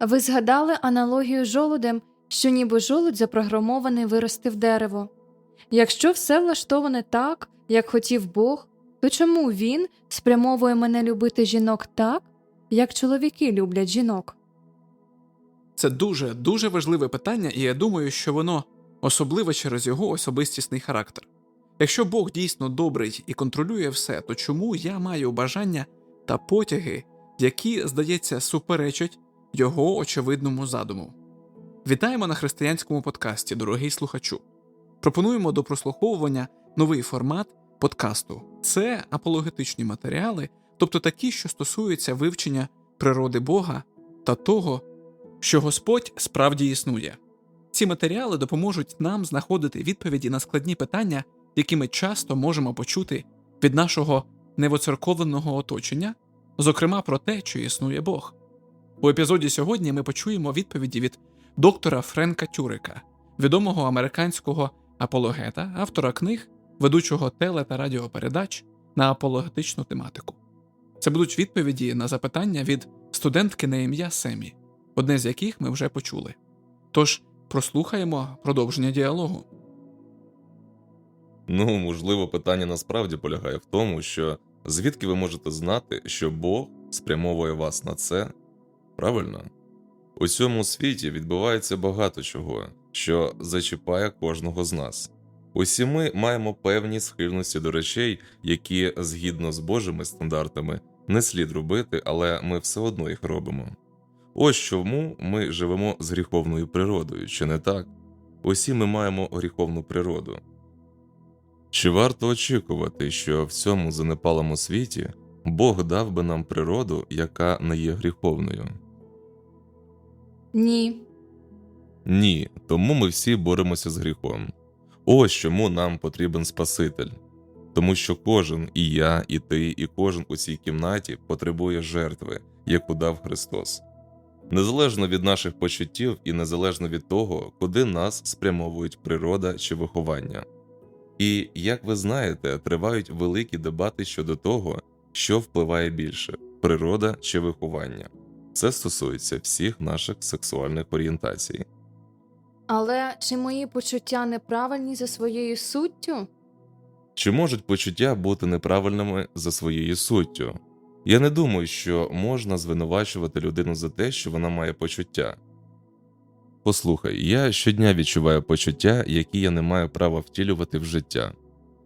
Ви згадали аналогію з жолудем, що ніби жолудь запрограмований вирости в дерево. Якщо все влаштоване так, як хотів Бог, то чому він спрямовує мене любити жінок так, як чоловіки люблять жінок? Це дуже дуже важливе питання, і я думаю, що воно особливе через його особистісний характер. Якщо Бог дійсно добрий і контролює все, то чому я маю бажання та потяги, які, здається, суперечать його очевидному задуму? Вітаємо на християнському подкасті, дорогий слухачу. Пропонуємо до прослуховування новий формат подкасту. Це апологетичні матеріали, тобто такі, що стосуються вивчення природи Бога та того, що Господь справді існує. Ці матеріали допоможуть нам знаходити відповіді на складні питання, які ми часто можемо почути від нашого невоцерковленого оточення, зокрема про те, чи існує Бог. У епізоді сьогодні ми почуємо відповіді від доктора Френка Тюрика, відомого американського апологета, автора книг, ведучого теле та радіопередач на апологетичну тематику. Це будуть відповіді на запитання від студентки на ім'я Семі, одне з яких ми вже почули. Тож прослухаємо продовження діалогу. Ну, можливо, питання насправді полягає в тому, що звідки ви можете знати, що Бог спрямовує вас на це? Правильно? У цьому світі відбувається багато чого, що зачіпає кожного з нас. Усі ми маємо певні схильності до речей, які, згідно з Божими стандартами, не слід робити, але ми все одно їх робимо. Ось чому ми живемо з гріховною природою, чи не так? Усі ми маємо гріховну природу. Чи варто очікувати, що в цьому занепалому світі Бог дав би нам природу, яка не є гріховною? Ні. Ні, тому ми всі боремося з гріхом. Ось чому нам потрібен Спаситель. Тому що кожен, і я, і ти, і кожен у цій кімнаті потребує жертви, яку дав Христос. Незалежно від наших почуттів і незалежно від того, куди нас спрямовують природа чи виховання. І, як ви знаєте, тривають великі дебати щодо того, що впливає більше природа чи виховання. Це стосується всіх наших сексуальних орієнтацій. Але чи мої почуття неправильні за своєю суттю? Чи можуть почуття бути неправильними за своєю суттю? Я не думаю, що можна звинувачувати людину за те, що вона має почуття. Послухай, я щодня відчуваю почуття, які я не маю права втілювати в життя.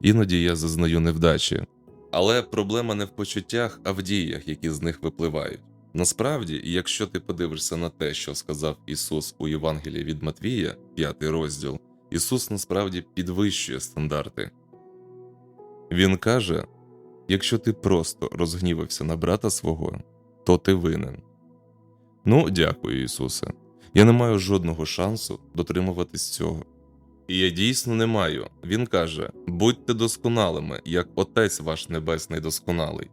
Іноді я зазнаю невдачі. Але проблема не в почуттях, а в діях, які з них випливають. Насправді, якщо ти подивишся на те, що сказав Ісус у Євангелії від Матвія, 5 розділ, Ісус насправді підвищує стандарти. Він каже: якщо ти просто розгнівався на брата свого, то ти винен. Ну, дякую, Ісусе. Я не маю жодного шансу дотримуватись цього. І я дійсно не маю. Він каже: будьте досконалими, як Отець ваш Небесний досконалий.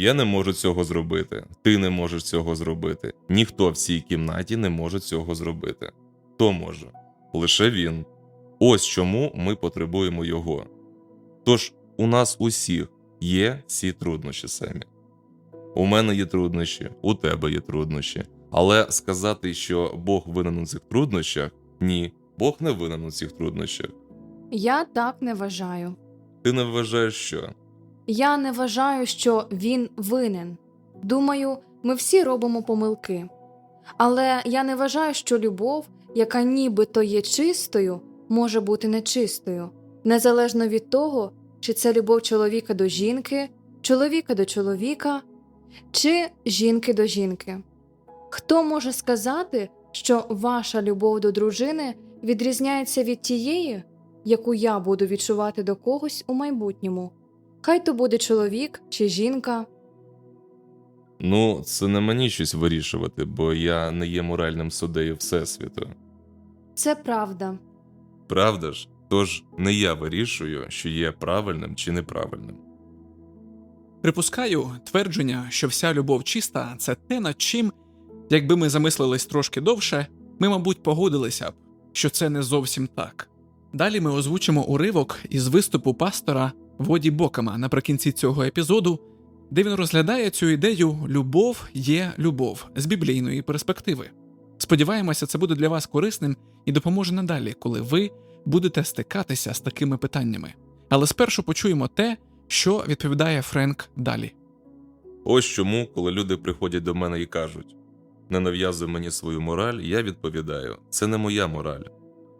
Я не можу цього зробити, ти не можеш цього зробити, ніхто в цій кімнаті не може цього зробити. Хто може? Лише він. Ось чому ми потребуємо його. Тож у нас усіх є ці труднощі самі. У мене є труднощі, у тебе є труднощі. Але сказати, що Бог винен у цих труднощах ні, Бог не винен у цих труднощах. Я так не вважаю. Ти не вважаєш, що Я не вважаю, що він винен. Думаю, ми всі робимо помилки. Але я не вважаю, що любов, яка нібито є чистою, може бути нечистою, незалежно від того, чи це любов чоловіка до жінки, чоловіка до чоловіка, чи жінки до жінки. Хто може сказати, що ваша любов до дружини відрізняється від тієї, яку я буду відчувати до когось у майбутньому? Хай то буде чоловік чи жінка. ну, це не мені щось вирішувати, бо я не є моральним суддею Всесвіту. Це правда. Правда ж? Тож не я вирішую, що є правильним чи неправильним. Припускаю, твердження, що вся любов чиста, це те, над чим, якби ми замислились трошки довше, ми, мабуть, погодилися б, що це не зовсім так. Далі ми озвучимо уривок із виступу пастора Воді Бокама наприкінці цього епізоду, де він розглядає цю ідею любов є любов з біблійної перспективи. Сподіваємося, це буде для вас корисним і допоможе надалі, коли ви будете стикатися з такими питаннями. Але спершу почуємо те, що відповідає Френк далі. Ось чому, коли люди приходять до мене і кажуть: не нав'язуй мені свою мораль, я відповідаю: це не моя мораль.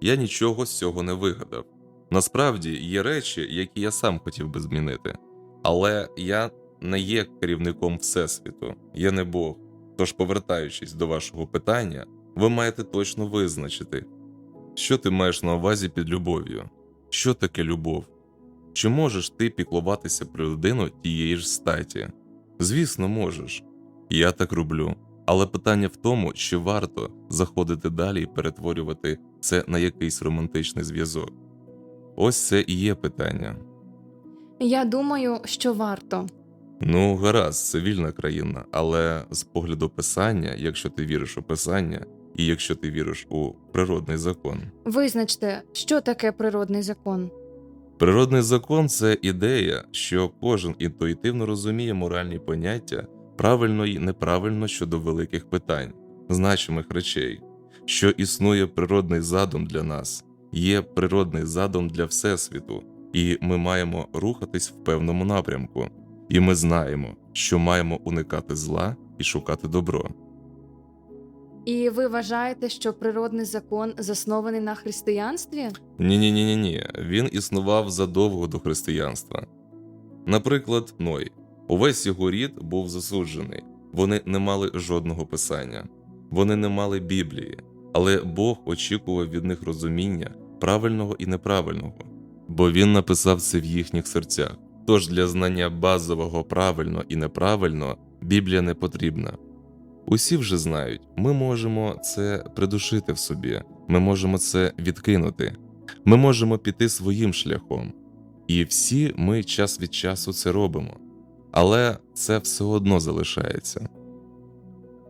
Я нічого з цього не вигадав. Насправді є речі, які я сам хотів би змінити, але я не є керівником Всесвіту, я не Бог. Тож, повертаючись до вашого питання, ви маєте точно визначити, що ти маєш на увазі під любов'ю, що таке любов, чи можеш ти піклуватися про людину тієї ж статі. Звісно, можеш. Я так роблю. Але питання в тому, чи варто заходити далі і перетворювати це на якийсь романтичний зв'язок. Ось це і є питання. Я думаю, що варто. Ну, гаразд, це вільна країна, але з погляду писання, якщо ти віриш у писання, і якщо ти віриш у природний закон. Визначте, що таке природний закон. Природний закон це ідея, що кожен інтуїтивно розуміє моральні поняття правильно і неправильно щодо великих питань, значимих речей, що існує природний задум для нас, є природний задум для Всесвіту, і ми маємо рухатись в певному напрямку, і ми знаємо, що маємо уникати зла і шукати добро. І ви вважаєте, що природний закон заснований на християнстві? Ні, ні, ні, ні. Він існував задовго до християнства. Наприклад, Ной. Увесь його рід був засуджений. Вони не мали жодного писання, вони не мали Біблії, але Бог очікував від них розуміння правильного і неправильного, бо він написав це в їхніх серцях. Тож для знання базового правильно і неправильно Біблія не потрібна. Усі вже знають, ми можемо це придушити в собі, ми можемо це відкинути, ми можемо піти своїм шляхом. І всі ми час від часу це робимо. Але це все одно залишається.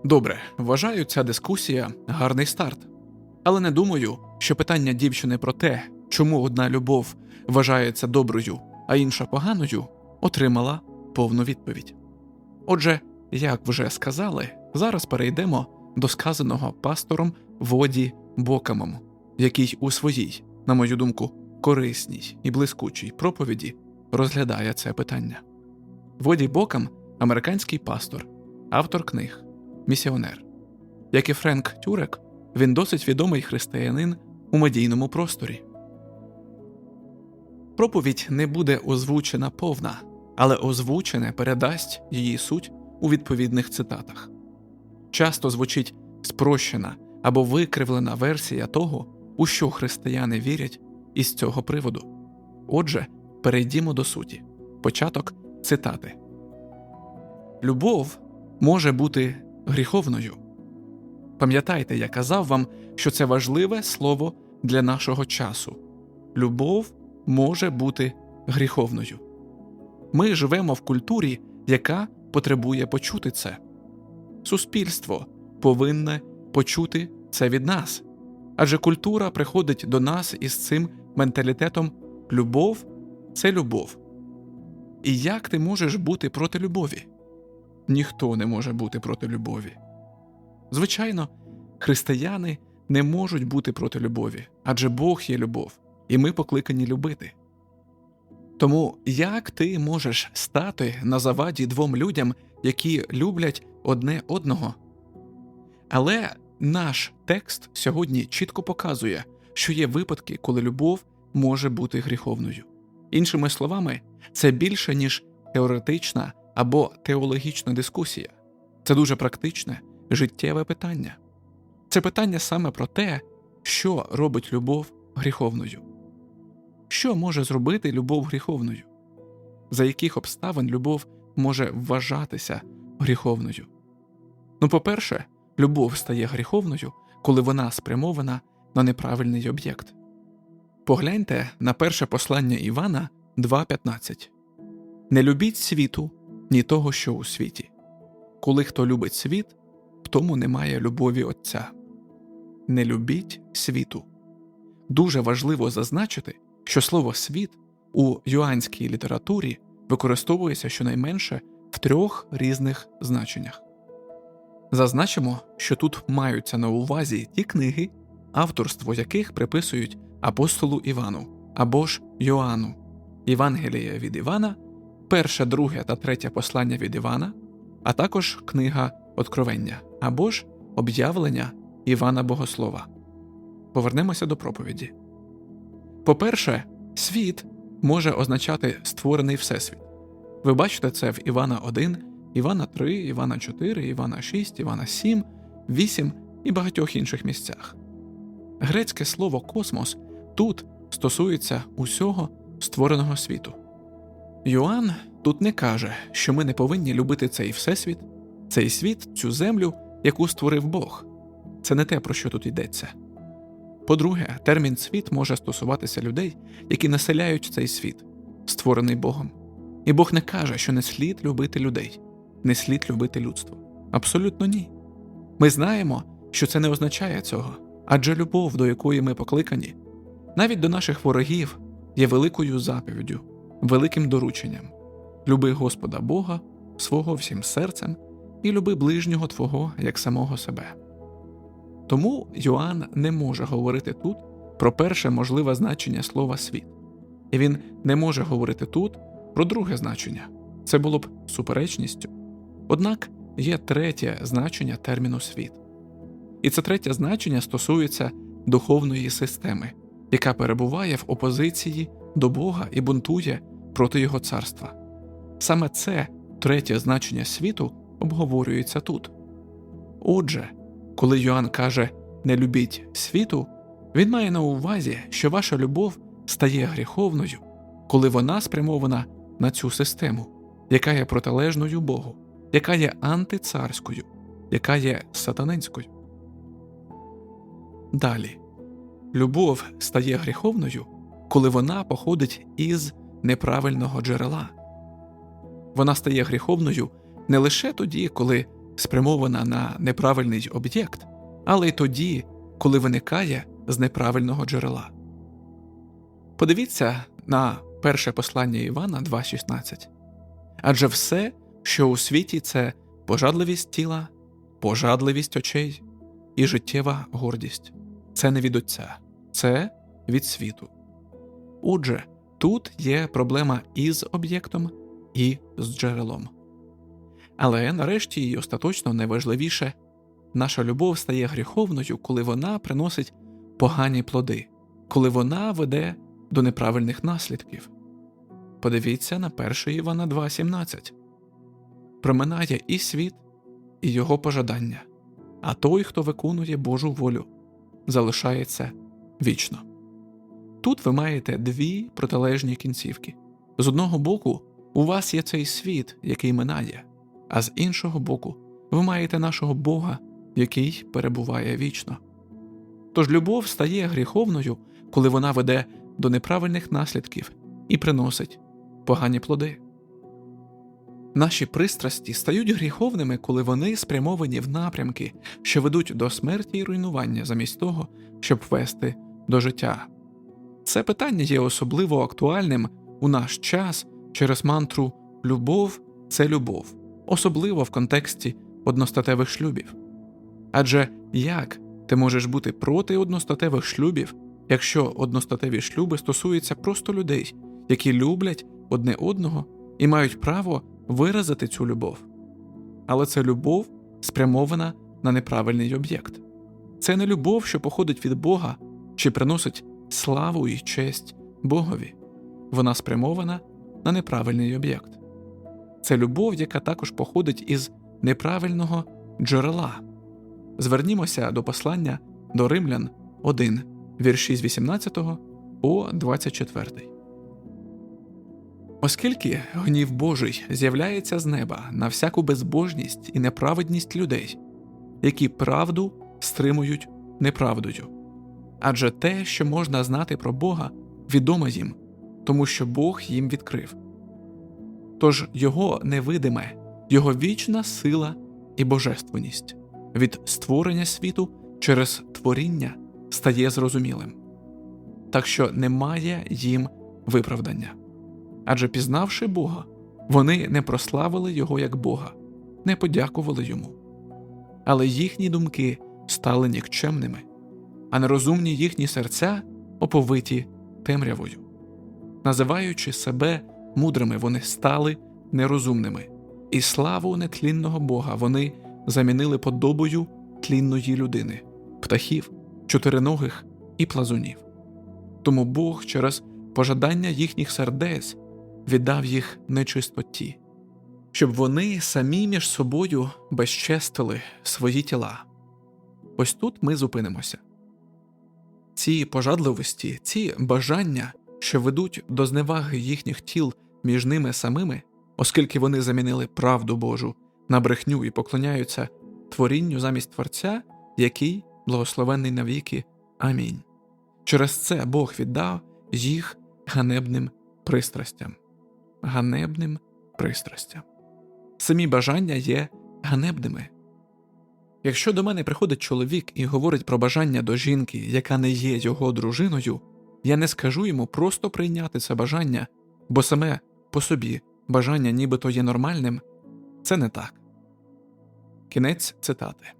Добре, вважаю, ця дискусія гарний старт. Але не думаю, що питання дівчини про те, чому одна любов вважається доброю, а інша поганою, отримала повну відповідь. Отже, як вже сказали, зараз перейдемо до сказаного пастором Воді Бокамом, який у своїй, на мою думку, корисній і блискучій проповіді розглядає це питання. Воді Бокам американський пастор, автор книг, місіонер. Як і Френк Тюрек, він досить відомий християнин у медійному просторі. Проповідь не буде озвучена повна, але озвучене передасть її суть у відповідних цитатах. Часто звучить спрощена або викривлена версія того, у що християни вірять із цього приводу. Отже, перейдімо до суті. Початок цитати Любов може бути гріховною. Пам'ятайте, я казав вам, що це важливе слово для нашого часу. Любов може бути гріховною. Ми живемо в культурі, яка потребує почути це. Суспільство повинне почути це від нас. Адже культура приходить до нас із цим менталітетом любов це любов. І як ти можеш бути проти любові? Ніхто не може бути проти любові. Звичайно, християни не можуть бути проти любові, адже Бог є любов, і ми покликані любити. Тому як ти можеш стати на заваді двом людям, які люблять одне одного? Але наш текст сьогодні чітко показує, що є випадки, коли любов може бути гріховною. Іншими словами, це більше, ніж теоретична або теологічна дискусія. Це дуже практичне, життєве питання. Це питання саме про те, що робить любов гріховною. Що може зробити любов гріховною? За яких обставин любов може вважатися гріховною? Ну, по-перше, любов стає гріховною, коли вона спрямована на неправильний об'єкт. Погляньте на перше послання Івана 2.15 Не любіть світу, ні того, що у світі. Коли хто любить світ, в тому немає любові Отця. Не любіть світу. Дуже важливо зазначити, що слово світ у юанській літературі використовується щонайменше в трьох різних значеннях. Зазначимо, що тут маються на увазі ті книги, авторство яких приписують апостолу Івану або ж Йоанну, Євангеліє від Івана, перше, друге та третє послання від Івана, а також книга Откровення або ж об'явлення Івана Богослова. Повернемося до проповіді. По-перше, світ може означати створений всесвіт. Ви бачите це в Івана 1, Івана 3, Івана 4, Івана 6, Івана 7, 8 і багатьох інших місцях. Грецьке слово космос тут стосується усього створеного світу. Йоанн тут не каже, що ми не повинні любити цей всесвіт, цей світ, цю землю, яку створив Бог. Це не те, про що тут йдеться. По-друге, термін світ може стосуватися людей, які населяють цей світ, створений Богом. І Бог не каже, що не слід любити людей, не слід любити людство. Абсолютно ні. Ми знаємо, що це не означає цього, адже любов, до якої ми покликані, навіть до наших ворогів, є великою заповіддю, великим дорученням люби Господа Бога свого всім серцем і люби ближнього Твого як самого себе. Тому Йоанн не може говорити тут про перше можливе значення слова світ, і він не може говорити тут про друге значення це було б суперечністю. Однак є третє значення терміну світ. І це третє значення стосується духовної системи, яка перебуває в опозиції до Бога і бунтує проти Його царства. Саме це третє значення світу обговорюється тут. Отже, коли Йоанн каже не любіть світу, він має на увазі, що ваша любов стає гріховною, коли вона спрямована на цю систему, яка є протилежною Богу, яка є антицарською, яка є сатанинською. Далі любов стає гріховною, коли вона походить із неправильного джерела. Вона стає гріховною не лише тоді, коли спрямована на неправильний об'єкт, але й тоді, коли виникає з неправильного джерела. Подивіться на перше послання Івана 2.16 адже все, що у світі, це пожадливість тіла, пожадливість очей і життєва гордість. Це не від Отця, це від світу. Отже, тут є проблема із об'єктом і з джерелом. Але нарешті і остаточно найважливіше наша любов стає гріховною, коли вона приносить погані плоди, коли вона веде до неправильних наслідків. Подивіться на 1 Івана 2.17 проминає і світ, і його пожадання, а той, хто виконує Божу волю, залишається вічно. Тут ви маєте дві протилежні кінцівки. З одного боку, у вас є цей світ, який минає, а з іншого боку, ви маєте нашого Бога, який перебуває вічно. Тож любов стає гріховною, коли вона веде до неправильних наслідків і приносить погані плоди. Наші пристрасті стають гріховними, коли вони спрямовані в напрямки, що ведуть до смерті і руйнування, замість того, щоб вести до життя. Це питання є особливо актуальним у наш час через мантру любов це любов, особливо в контексті одностатевих шлюбів. Адже як ти можеш бути проти одностатевих шлюбів, якщо одностатеві шлюби стосуються просто людей, які люблять одне одного і мають право виразити цю любов. Але це любов спрямована на неправильний об'єкт. Це не любов, що походить від Бога чи приносить славу і честь Богові. Вона спрямована на неправильний об'єкт. Це любов, яка також походить із неправильного джерела. Звернімося до послання до Римлян 1, вірші з 18 по 24. Оскільки гнів Божий з'являється з неба на всяку безбожність і неправедність людей, які правду стримують неправдою. Адже те, що можна знати про Бога, відомо їм, тому що Бог їм відкрив. Тож Його невидиме, Його вічна сила і божественність від створення світу через творіння стає зрозумілим, так що немає їм виправдання. Адже пізнавши Бога, Вони не прославили його як Бога, не подякували йому. Але їхні думки стали нікчемними, а нерозумні їхні серця оповиті темрявою. Називаючи себе мудрими, вони стали нерозумними, і славу нетлінного Бога вони замінили подобою тлінної людини, птахів, чотириногих і плазунів. Тому Бог через пожадання їхніх сердець віддав їх нечистоті, щоб вони самі між собою безчестили свої тіла. Ось тут ми зупинимося. Ці пожадливості, ці бажання, що ведуть до зневаги їхніх тіл між ними самими, оскільки вони замінили правду Божу на брехню і поклоняються творінню замість Творця, який благословенний навіки. Амінь. Через це Бог віддав їх ганебним пристрастям. Ганебним пристрастям. Самі бажання є ганебними. Якщо до мене приходить чоловік і говорить про бажання до жінки, яка не є його дружиною, я не скажу йому просто прийняти це бажання, бо саме по собі бажання нібито є нормальним, це не так. Кінець цитати.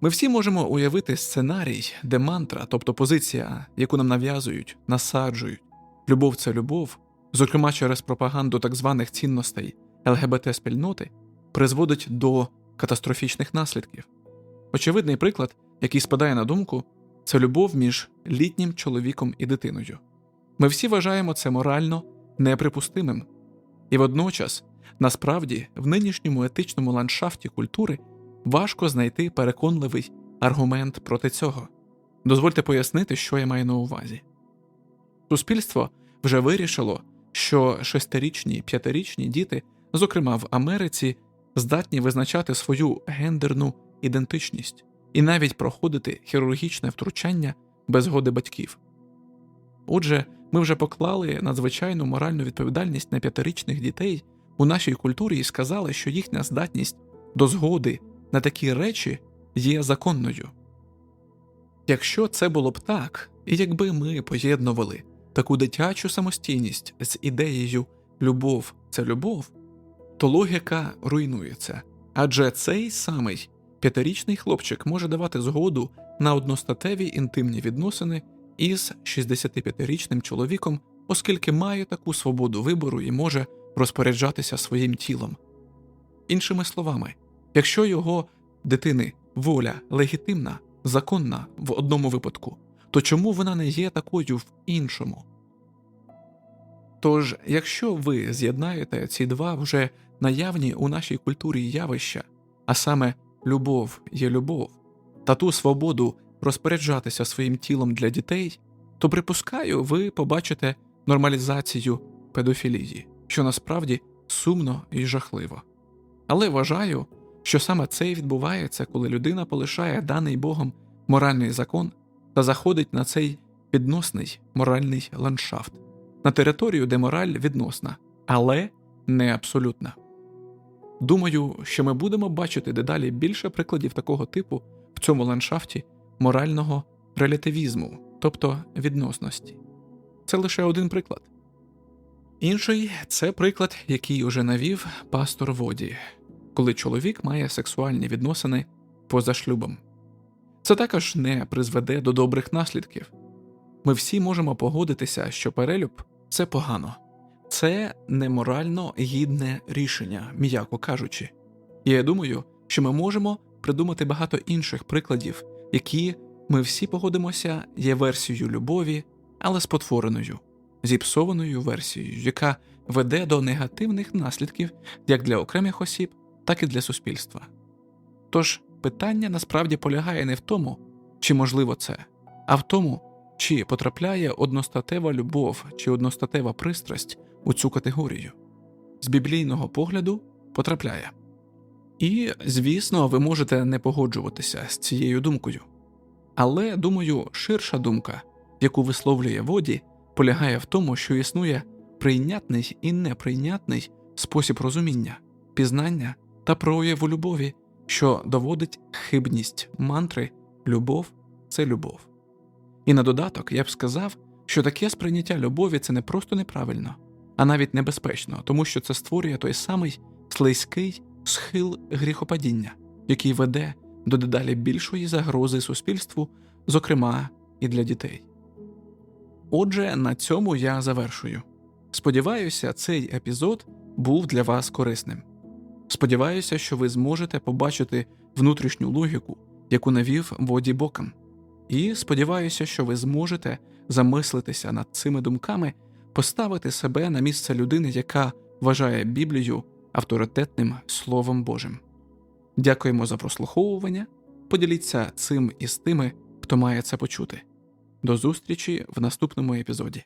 Ми всі можемо уявити сценарій, де мантра, тобто позиція, яку нам нав'язують, насаджують, любов це любов, зокрема через пропаганду так званих цінностей ЛГБТ спільноти, призводить до катастрофічних наслідків. Очевидний приклад, який спадає на думку, це любов між літнім чоловіком і дитиною. Ми всі вважаємо це морально неприпустимим. І водночас, насправді, в нинішньому етичному ландшафті культури важко знайти переконливий аргумент проти цього. Дозвольте пояснити, що я маю на увазі. Суспільство вже вирішило, що шестирічні, п'ятирічні діти, зокрема в Америці, здатні визначати свою гендерну ідентичність і навіть проходити хірургічне втручання без згоди батьків. Отже, ми вже поклали надзвичайну моральну відповідальність на п'ятирічних дітей у нашій культурі і сказали, що їхня здатність до згоди на такі речі є законною. Якщо це було б так, і якби ми поєднували таку дитячу самостійність з ідеєю любов це любов, то логіка руйнується, адже цей самий п'ятирічний хлопчик може давати згоду на одностатеві інтимні відносини із 65-річним чоловіком, оскільки має таку свободу вибору і може розпоряджатися своїм тілом. Іншими словами, якщо його дитини воля легітимна, законна в одному випадку, то чому вона не є такою в іншому? Тож, якщо ви з'єднаєте ці два вже наявні у нашій культурі явища, а саме любов є любов, та ту свободу розпоряджатися своїм тілом для дітей, то припускаю, ви побачите нормалізацію педофілії, що насправді сумно і жахливо. Але вважаю, що саме це і відбувається, коли людина полишає даний Богом моральний закон та заходить на цей відносний моральний ландшафт, на територію, де мораль відносна, але не абсолютна. Думаю, що ми будемо бачити дедалі більше прикладів такого типу в цьому ландшафті морального релятивізму, тобто відносності. Це лише один приклад. Інший це приклад, який уже навів пастор Воді, коли чоловік має сексуальні відносини поза шлюбом. Це також не призведе до добрих наслідків. Ми всі можемо погодитися, що перелюб це погано, це неморально гідне рішення, м'яко кажучи. І я думаю, що ми можемо придумати багато інших прикладів, які ми всі погодимося є версією любові, але спотвореною, зіпсованою версією, яка веде до негативних наслідків як для окремих осіб, так і для суспільства. Тож питання насправді полягає не в тому, чи можливо це, а в тому, чи потрапляє одностатева любов чи одностатева пристрасть у цю категорію. З біблійного погляду потрапляє. І, звісно, ви можете не погоджуватися з цією думкою. Але, думаю, ширша думка, яку висловлює воді, полягає в тому, що існує прийнятний і неприйнятний спосіб розуміння, пізнання та прояву любові, що доводить хибність мантри любов це любов. І на додаток я б сказав, що таке сприйняття любові це не просто неправильно, а навіть небезпечно, тому що це створює той самий слизький схил гріхопадіння, який веде до дедалі більшої загрози суспільству, зокрема і для дітей. Отже, на цьому я завершую. Сподіваюся, цей епізод був для вас корисним. Сподіваюся, що ви зможете побачити внутрішню логіку, яку навів Воді Боком. І сподіваюся, що ви зможете замислитися над цими думками, поставити себе на місце людини, яка вважає Біблію авторитетним Словом Божим. Дякуємо за прослуховування. Поділіться цим із тими, хто має це почути. До зустрічі в наступному епізоді.